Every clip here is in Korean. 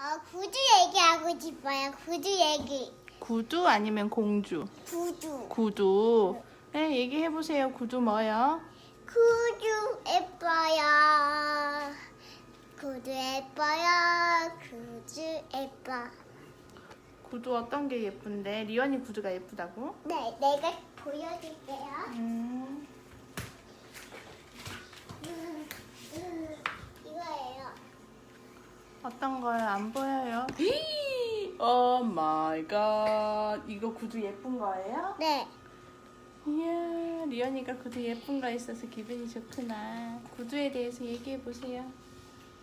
어, 구두 얘기하고 싶어요. 구두 얘기. 구두 아니면 공주? 구두. 구두. 네, 얘기해 보세요. 구두 뭐요? 구두 예뻐요. 구두 예뻐요. 구두 예뻐. 구두 어떤 게 예쁜데? 리언이 구두가 예쁘다고? 네, 내가 보여줄게요. 음. 음, 음, 이거예요. 어떤 거요? 안 보여요? 오 마이 갓. 이거 구두 예쁜 거예요? 네. 이야, 리언이가 구두 예쁜 거 있어서 기분이 좋구나. 구두에 대해서 얘기해 보세요.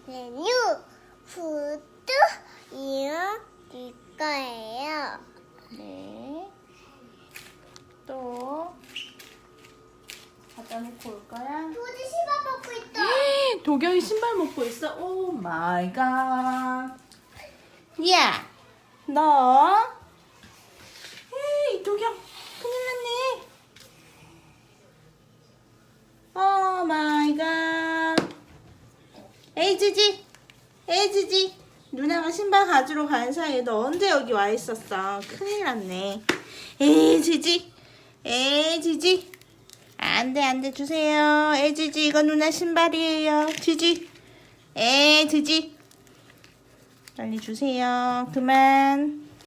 메뉴 구두 이거 이거예요. 네. 또 갖다 놓고 올 거야? 도경이 신발 먹고 있어? 오 마이 갓. 야, 너. 에이, 도경, 큰일 났네. 오 마이 갓. 에이, 지지. 에이, 지지. 누나가 신발 가지러 간 사이에 너 언제 여기 와 있었어? 큰일 났네. 에이, 지지. 에이, 지지. 안 돼, 안 돼, 주세요. 에, 지지, 이거 누나 신발이에요. 지지. 에, 지지. 빨리 주세요. 그만.